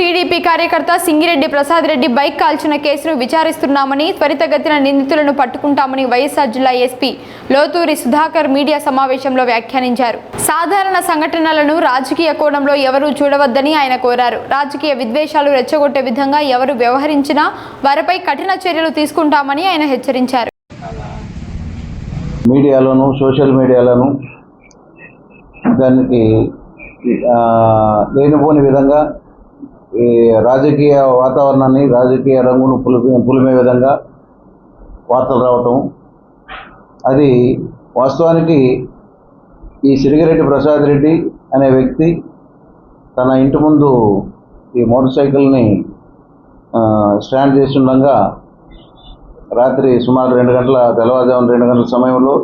TDP కార్యకర్త Singireddy Prasad Reddy bike కాల్చిన కేసును విచారిస్తున్నామని త్వరితగతిన నిందితులను పట్టుకుంటామని వైఎస్ఆర్ జిల్లా ఎస్పీ లోతూరి సుధాకర్ మీడియా సమావేశంలో వ్యాఖ్యానించారు. సాధారణ సంఘటనలను రాజకీయ కోణంలో ఎవరూ చూడవద్దని ఆయన కోరారు. రాజకీయ విద్వేషాలు రెచ్చగొట్టే విధంగా ఎవరు వ్యవహరించినా వారిపై కఠిన చర్యలు తీసుకుంటామని ఆయన హెచ్చరించారు. మీడియాలోను సోషల్ మీడియాలోను దానికి లేనిపోని విధంగా ఈ రాజకీయ వాతావరణాన్ని రాజకీయ రంగును పులిపే పులిమే విధంగా వార్తలు రావటం. అది వాస్తవానికి ఈ సిరిగిరెడ్డి ప్రసాద్ రెడ్డి అనే వ్యక్తి తన ఇంటి ముందు ఈ మోటార్ సైకిల్ని స్టాండ్ చేస్తుండగా రాత్రి సుమారు రెండు గంటల తెల్లవారుజామున రెండు గంటల సమయంలో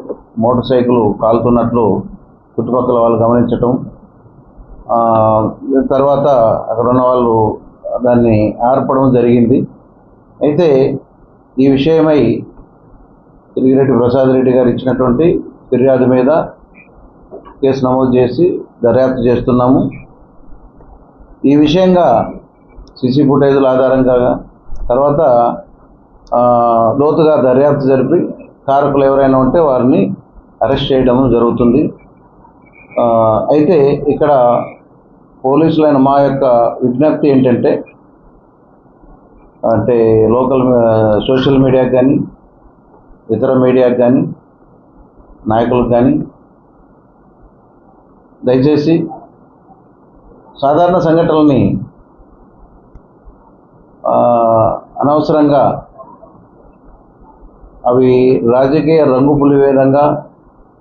మోటార్ సైకిల్ కాలుతున్నట్లు చుట్టుపక్కల వాళ్ళు గమనించటం. తర్వాత అక్కడ ఉన్న వాళ్ళు దాన్ని ఆర్పడం జరిగింది. అయితే ఈ విషయమై తిరిగిరెడ్డి ప్రసాద్ రెడ్డి గారు ఇచ్చినటువంటి ఫిర్యాదు మీద కేసు నమోదు చేసి దర్యాప్తు చేస్తున్నాము. ఈ విషయంగా సిసి ఫుటేజ్ల ఆధారంగా తర్వాత లోతుగా దర్యాప్తు జరిపి కారకులు ఎవరైనా ఉంటే వారిని అరెస్ట్ చేయడం జరుగుతుంది. అయితే ఇక్కడ పోలీసులైన మా యొక్క విజ్ఞప్తి ఏంటంటే అంటే లోకల్ సోషల్ మీడియాకి కానీ ఇతర మీడియాకి కానీ నాయకులకు కానీ దయచేసి సాధారణ సంఘటనల్ని అనవసరంగా అవి రాజకీయ రంగు పులి విధంగా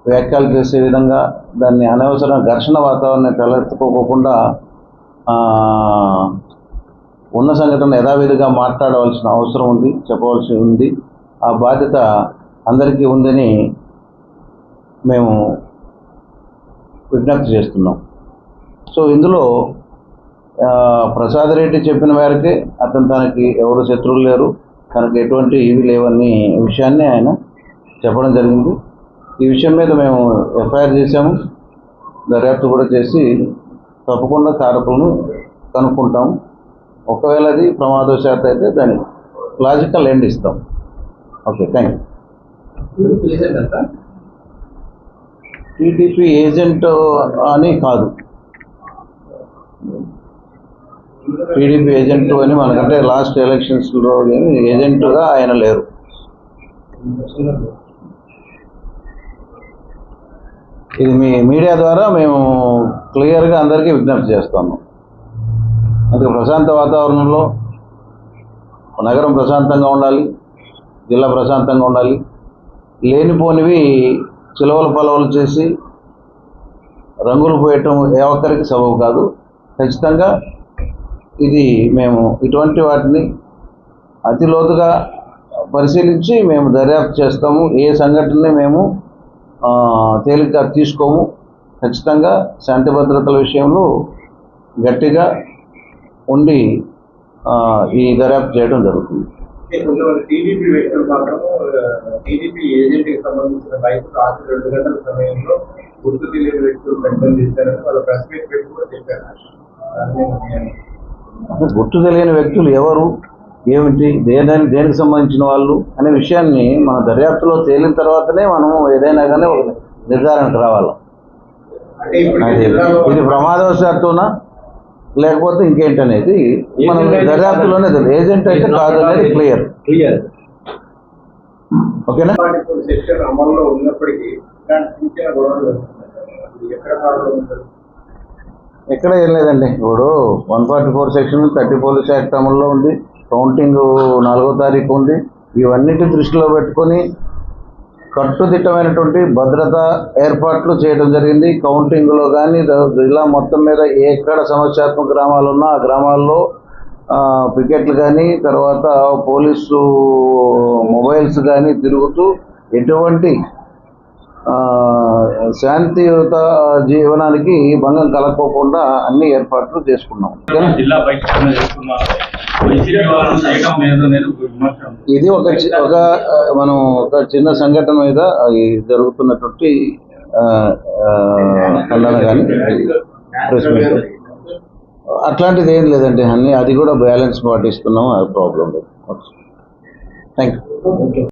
వ్యాఖ్యలు చేసే విధంగా దాన్ని అనవసర ఘర్షణ వాతావరణం తలెత్తుకోకుండా ఉన్న సంఘటన యథావిధిగా మాట్లాడవలసిన అవసరం ఉంది చెప్పవలసి ఉంది. ఆ బాధ్యత అందరికీ ఉందని మేము విజ్ఞప్తి చేస్తున్నాం. సో ఇందులో ప్రసాద్ రెడ్డి చెప్పిన వారికి అతను తనకి ఎవరు శత్రువులు లేరు తనకు ఎటువంటి ఇవి లేవని విషయాన్ని ఆయన చెప్పడం జరిగింది. ఈ విషయం మీద మేము ఎఫ్ఐఆర్ చేశాము. దర్యాప్తు కూడా చేసి తప్పకుండా కారకులను కనుక్కుంటాం ఒకవేళ అది ప్రమాదవశాత్తు అయితే దాన్ని లాజికల్ ఎండ్ ఇస్తాం. Okay thank you. TDP agent అని కాదు. టీడీపీ ఏజెంట్ అని మనకంటే లాస్ట్ ఎలక్షన్స్లో ఏజెంట్గా ఆయన లేరు. ఇది మీ మీడియా ద్వారా మేము క్లియర్గా అందరికీ విజ్ఞప్తి చేస్తాము అందుకే ప్రశాంత వాతావరణంలో నగరం ప్రశాంతంగా ఉండాలి జిల్లా ప్రశాంతంగా ఉండాలి. లేనిపోనివి చిలవలు పలవలు చేసి రంగులు పోయటం ఏ ఒక్కరికి సబబు కాదు. ఖచ్చితంగా ఇది మేము ఇటువంటి వాటిని అతి లోతుగా పరిశీలించి మేము దర్యాప్తు చేస్తాము. ఏ సంఘటనని మేము తేలిగ్గా తీసుకోము. ఖచ్చితంగా శాంతి భద్రతల విషయంలో గట్టిగా ఉండి ఈ దర్యాప్తు చేయడం జరుగుతుంది. టీడీపీ వ్యక్తులు మాత్రం టీడీపీ ఏజెంట్కి సంబంధించిన బైక్ రాత్రి రెండు గంటల సమయంలో గుర్తు తెలియని వ్యక్తులు ప్రకటన చేశారని వాళ్ళ ప్రెస్ మీట్ పెట్టి కూడా చెప్పారు. గుర్తు తెలియని వ్యక్తులు ఎవరు? ఏమిటి? దేని దేనికి సంబంధించిన వాళ్ళు అనే విషయాన్ని మన దర్యాప్తులో తేలిన తర్వాతనే మనం ఏదైనా కానీ ఒక నిర్ధారణకు రావాలి. ఇది ప్రమాదవశాత్తునా? లేకపోతే ఇంకేంటనేది మనం దర్యాప్తులోనే తెలియదు. ఏజెంట్ అయితే కాదు అనేది క్లియర్ క్లియర్ ఓకేనా? అమల్లో ఉన్నప్పటికీ ఎక్కడ ఏం లేదండి. ఇప్పుడు one forty four section thirty police act అమల్లో ఉంది. కౌంటింగ్ నాలుగో తారీఖు ఉంది. ఇవన్నిటి దృష్టిలో పెట్టుకొని కట్టుదిట్టమైనటువంటి భద్రత ఏర్పాట్లు చేయడం జరిగింది. కౌంటింగ్లో కానీ జిల్లా మొత్తం మీద ఎక్కడ సమస్యాత్మక గ్రామాలు ఉన్నా ఆ గ్రామాల్లో పికెట్లు కానీ తర్వాత పోలీసు మొబైల్స్ కానీ తిరుగుతూ ఎటువంటి శాంతియుత జీవనానికి భంగం కలగకోకుండా అన్ని ఏర్పాట్లు చేసుకున్నాం. ఇది ఒక ఒక మనం ఒక చిన్న సంఘటన మీద జరుగుతున్నటువంటి ఖండన కానీ ప్రెస్ మీట్. అట్లాంటిది ఏం లేదండి అన్ని అది కూడా బ్యాలెన్స్ పాటిస్తున్నాం అది ప్రాబ్లం లేదు. Thank you